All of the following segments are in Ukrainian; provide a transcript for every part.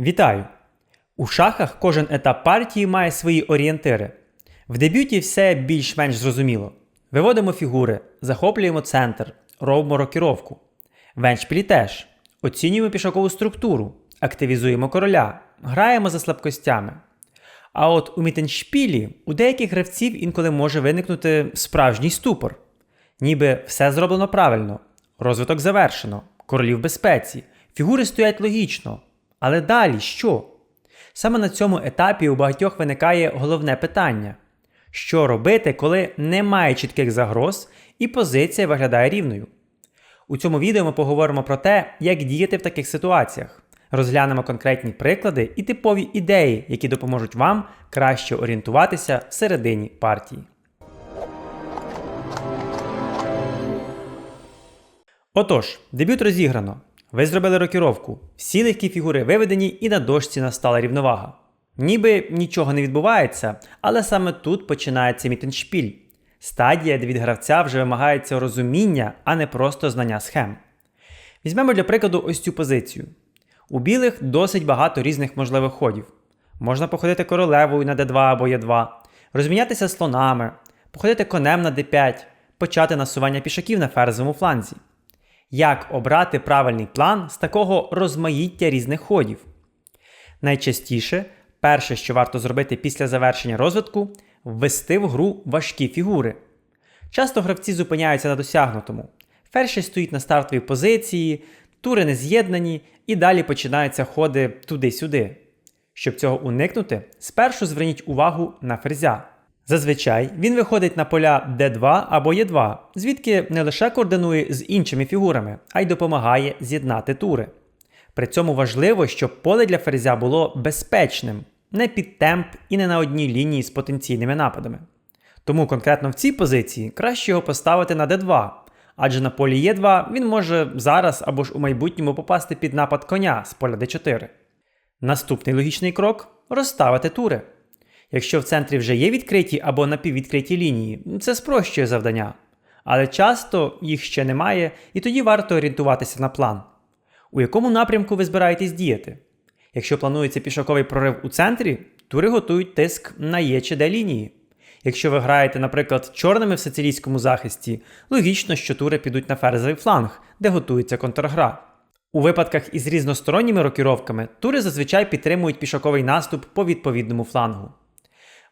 Вітаю! У шахах кожен етап партії має свої орієнтири. В дебюті все більш-менш зрозуміло. Виводимо фігури, захоплюємо центр, робимо рокіровку. В еншпілі теж. Оцінюємо пішакову структуру, активізуємо короля, граємо за слабкостями. А от у мітеншпілі у деяких гравців інколи може виникнути справжній ступор. Ніби все зроблено правильно, розвиток завершено, королі в безпеці, фігури стоять логічно. Але далі що? Саме на цьому етапі у багатьох виникає головне питання: що робити, коли немає чітких загроз і позиція виглядає рівною? У цьому відео ми поговоримо про те, як діяти в таких ситуаціях. Розглянемо конкретні приклади і типові ідеї, які допоможуть вам краще орієнтуватися всередині партії. Отож, дебют розіграно. Ви зробили рокіровку, всі легкі фігури виведені і на дошці настала рівновага. Ніби нічого не відбувається, але саме тут починається мітеншпіль. Стадія, де від гравця вже вимагається розуміння, а не просто знання схем. Візьмемо для прикладу ось цю позицію. У білих досить багато різних можливих ходів. Можна походити королевою на d2 або e2, розмінятися слонами, походити конем на d5, почати насування пішаків на ферзовому фланзі. Як обрати правильний план з такого розмаїття різних ходів? Найчастіше, перше, що варто зробити після завершення розвитку, ввести в гру важкі фігури. Часто гравці зупиняються на досягнутому. Ферші стоїть на стартовій позиції, тури не з'єднані, і далі починаються ходи туди-сюди. Щоб цього уникнути, спершу зверніть увагу на ферзя. Зазвичай він виходить на поля d2 або e2, звідки не лише координує з іншими фігурами, а й допомагає з'єднати тури. При цьому важливо, щоб поле для ферзя було безпечним, не під темп і не на одній лінії з потенційними нападами. Тому конкретно в цій позиції краще його поставити на d2, адже на полі e2 він може зараз або ж у майбутньому попасти під напад коня з поля d4. Наступний логічний крок розставити тури. Якщо в центрі вже є відкриті або напіввідкриті лінії, це спрощує завдання. Але часто їх ще немає, і тоді варто орієнтуватися на план. У якому напрямку ви збираєтесь діяти? Якщо планується пішоковий прорив у центрі, тури готують тиск на Є чи Д лінії. Якщо ви граєте, наприклад, чорними в сицилійському захисті, логічно, що тури підуть на ферзовий фланг, де готується контргра. У випадках із різносторонніми рокіровками тури зазвичай підтримують пішоковий наступ по відповідному флангу.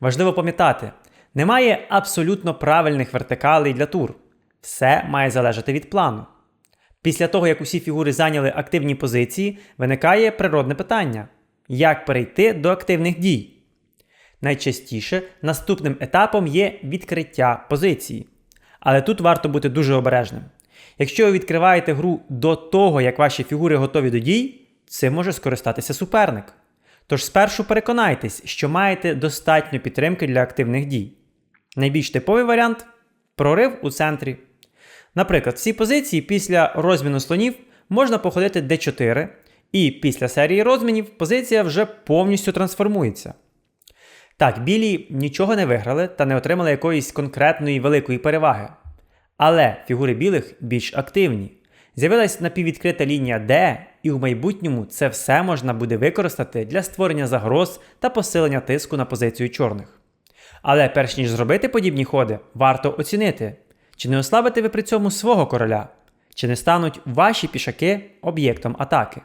Важливо пам'ятати, немає абсолютно правильних вертикалей для тур. Все має залежати від плану. Після того, як усі фігури зайняли активні позиції, виникає природне питання: як перейти до активних дій? Найчастіше наступним етапом є відкриття позиції. Але тут варто бути дуже обережним. Якщо ви відкриваєте гру до того, як ваші фігури готові до дій, цим може скористатися суперник. Тож спершу переконайтесь, що маєте достатньо підтримки для активних дій. Найбільш типовий варіант прорив у центрі. Наприклад, в цій позиції після розміну слонів можна походити d4, і після серії розмінів позиція вже повністю трансформується. Так, білі нічого не виграли та не отримали якоїсь конкретної великої переваги. Але фігури білих більш активні. З'явилась напіввідкрита лінія D, і у майбутньому це все можна буде використати для створення загроз та посилення тиску на позицію чорних. Але перш ніж зробити подібні ходи, варто оцінити, чи не ослабите ви при цьому свого короля, чи не стануть ваші пішаки об'єктом атаки.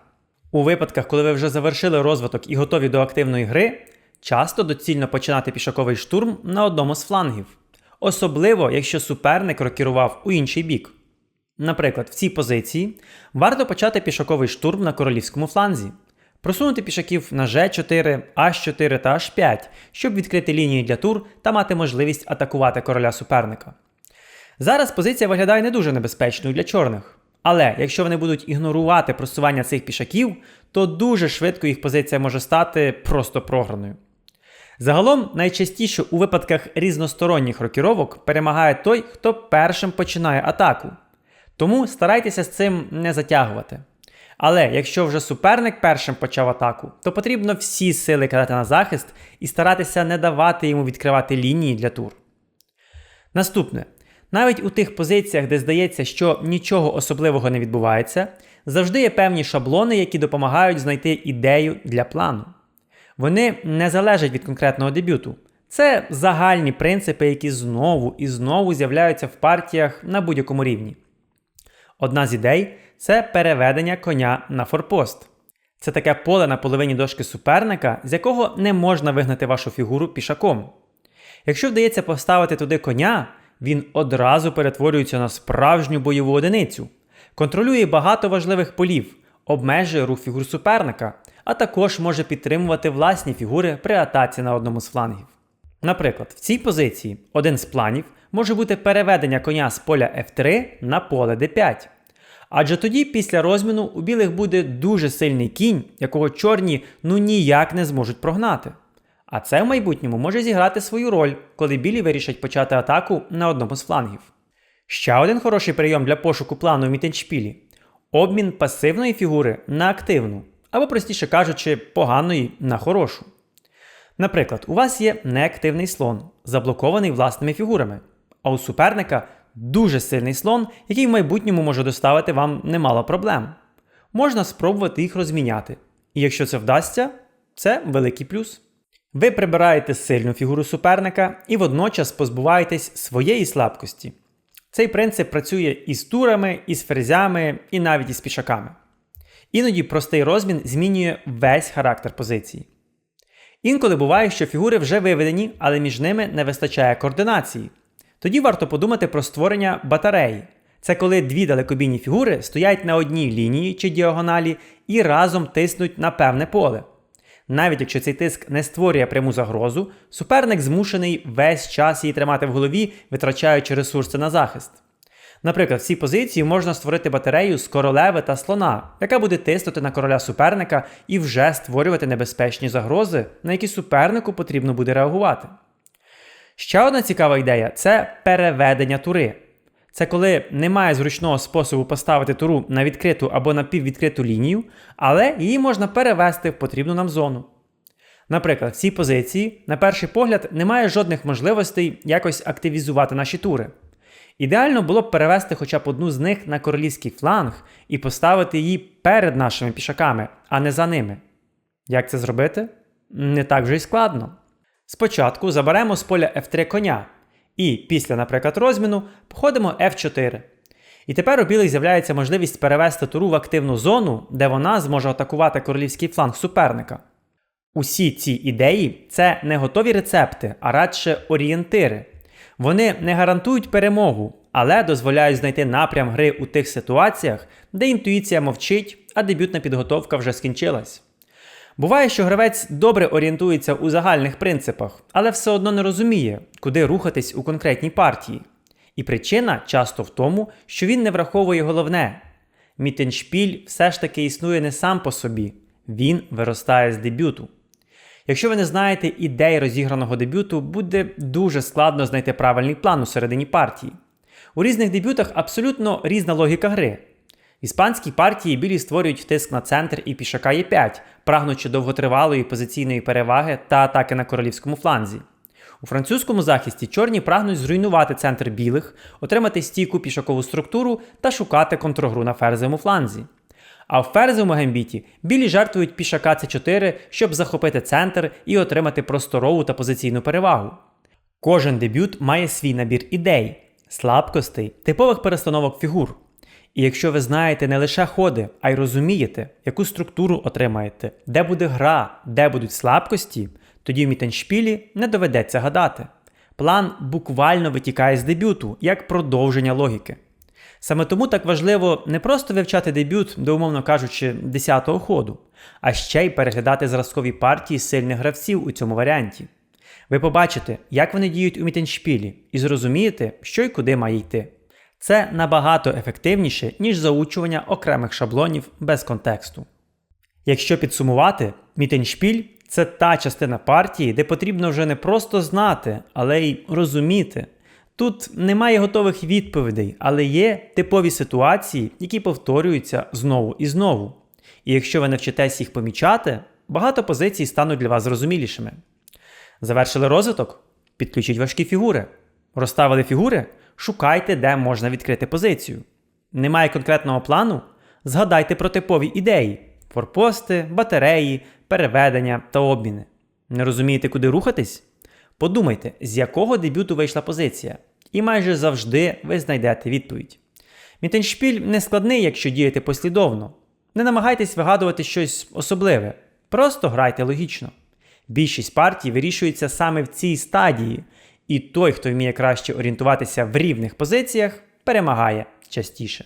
У випадках, коли ви вже завершили розвиток і готові до активної гри, часто доцільно починати пішаковий штурм на одному з флангів, особливо якщо суперник рокірував у інший бік. Наприклад, в цій позиції варто почати пішаковий штурм на королівському фланзі, просунути пішаків на G4, H4 та H5, щоб відкрити лінії для тур та мати можливість атакувати короля суперника. Зараз позиція виглядає не дуже небезпечною для чорних. Але якщо вони будуть ігнорувати просування цих пішаків, то дуже швидко їх позиція може стати просто програною. Загалом, найчастіше у випадках різносторонніх рокіровок перемагає той, хто першим починає атаку. Тому старайтеся з цим не затягувати. Але якщо вже суперник першим почав атаку, то потрібно всі сили кидати на захист і старатися не давати йому відкривати лінії для тур. Наступне. Навіть у тих позиціях, де здається, що нічого особливого не відбувається, Завжди є певні шаблони, які допомагають знайти ідею для плану. Вони не залежать від конкретного дебюту. Це загальні принципи, які знову і знову з'являються в партіях на будь-якому рівні. Одна з ідей це переведення коня на форпост. Це таке поле на половині дошки суперника, з якого не можна вигнати вашу фігуру пішаком. Якщо вдається поставити туди коня, він одразу перетворюється на справжню бойову одиницю, контролює багато важливих полів, обмежує рух фігур суперника, а також може підтримувати власні фігури при атаці на одному з флангів. Наприклад, в цій позиції один з планів може бути переведення коня з поля F3 на поле D5. Адже тоді, після розміну, у білих буде дуже сильний кінь, якого чорні ну ніяк не зможуть прогнати. А це в майбутньому може зіграти свою роль, коли білі вирішать почати атаку на одному з флангів. Ще один хороший прийом для пошуку плану в мітеншпілі обмін пасивної фігури на активну, або, простіше кажучи, поганої на хорошу. Наприклад, у вас є неактивний слон, заблокований власними фігурами, а у суперника дуже сильний слон, який в майбутньому може доставити вам немало проблем. Можна спробувати їх розміняти. І якщо це вдасться, це великий плюс. Ви прибираєте сильну фігуру суперника і водночас позбуваєтесь своєї слабкості. Цей принцип працює і з турами, і з ферзями, і навіть із пішаками. Іноді простий розмін змінює весь характер позиції. Інколи буває, що фігури вже виведені, але між ними не вистачає координації. Тоді варто подумати про створення батареї. Це коли дві далекобійні фігури стоять на одній лінії чи діагоналі і разом тиснуть на певне поле. Навіть якщо цей тиск не створює пряму загрозу, суперник змушений весь час її тримати в голові, витрачаючи ресурси на захист. Наприклад, в цій позиції можна створити батарею з королеви та слона, яка буде тиснути на короля суперника і вже створювати небезпечні загрози, на які супернику потрібно буде реагувати. Ще одна цікава ідея це переведення тури. Це коли немає зручного способу поставити туру на відкриту або на піввідкриту лінію, але її можна перевести в потрібну нам зону. Наприклад, в цій позиції, на перший погляд, немає жодних можливостей якось активізувати наші тури. Ідеально було б перевести хоча б одну з них на королівський фланг і поставити її перед нашими пішаками, а не за ними. Як це зробити? Не так вже й складно. Спочатку заберемо з поля F3 коня, і після, наприклад, розміну походимо F4. І тепер у білих з'являється можливість перевести туру в активну зону, де вона зможе атакувати королівський фланг суперника. Усі ці ідеї це не готові рецепти, а радше орієнтири. Вони не гарантують перемогу, але дозволяють знайти напрям гри у тих ситуаціях, де інтуїція мовчить, а дебютна підготовка вже скінчилась. Буває, що гравець добре орієнтується у загальних принципах, але все одно не розуміє, куди рухатись у конкретній партії. І причина часто в тому, що він не враховує головне. Мітеншпіль все ж таки існує не сам по собі, він виростає з дебюту. Якщо ви не знаєте ідей розіграного дебюту, буде дуже складно знайти правильний план у середині партії. У різних дебютах абсолютно різна логіка гри. В іспанській партії білі створюють тиск на центр і пішака Е5, прагнучи довготривалої позиційної переваги та атаки на королівському фланзі. У французькому захисті чорні прагнуть зруйнувати центр білих, отримати стійку пішакову структуру та шукати контрогру на ферзовому фланзі. А в ферзовому гамбіті білі жертвують пішака С4, щоб захопити центр і отримати просторову та позиційну перевагу. Кожен дебют має свій набір ідей, слабкостей, типових перестановок фігур. І якщо ви знаєте не лише ходи, а й розумієте, яку структуру отримаєте, де буде гра, де будуть слабкості, тоді в мітеншпілі не доведеться гадати. План буквально витікає з дебюту, як продовження логіки. Саме тому так важливо не просто вивчати дебют, до умовно кажучи, 10-го ходу, а ще й переглядати зразкові партії сильних гравців у цьому варіанті. Ви побачите, як вони діють у мітеншпілі, і зрозумієте, що й куди має йти. Це набагато ефективніше, ніж заучування окремих шаблонів без контексту. Якщо підсумувати, мітеншпіль це та частина партії, де потрібно вже не просто знати, але й розуміти. Тут немає готових відповідей, але є типові ситуації, які повторюються знову і знову. І якщо ви навчитесь їх помічати, багато позицій стануть для вас зрозумілішими. Завершили розвиток? Підключіть важкі фігури. Розставили фігури? Шукайте, де можна відкрити позицію. Немає конкретного плану? Згадайте про типові ідеї: форпости, батареї, переведення та обміни. Не розумієте, куди рухатись? Подумайте, з якого дебюту вийшла позиція, і майже завжди ви знайдете відповідь. Мітеншпіль не складний, якщо діяти послідовно. Не намагайтесь вигадувати щось особливе, просто грайте логічно. Більшість партій вирішується саме в цій стадії, і той, хто вміє краще орієнтуватися в рівних позиціях, перемагає частіше.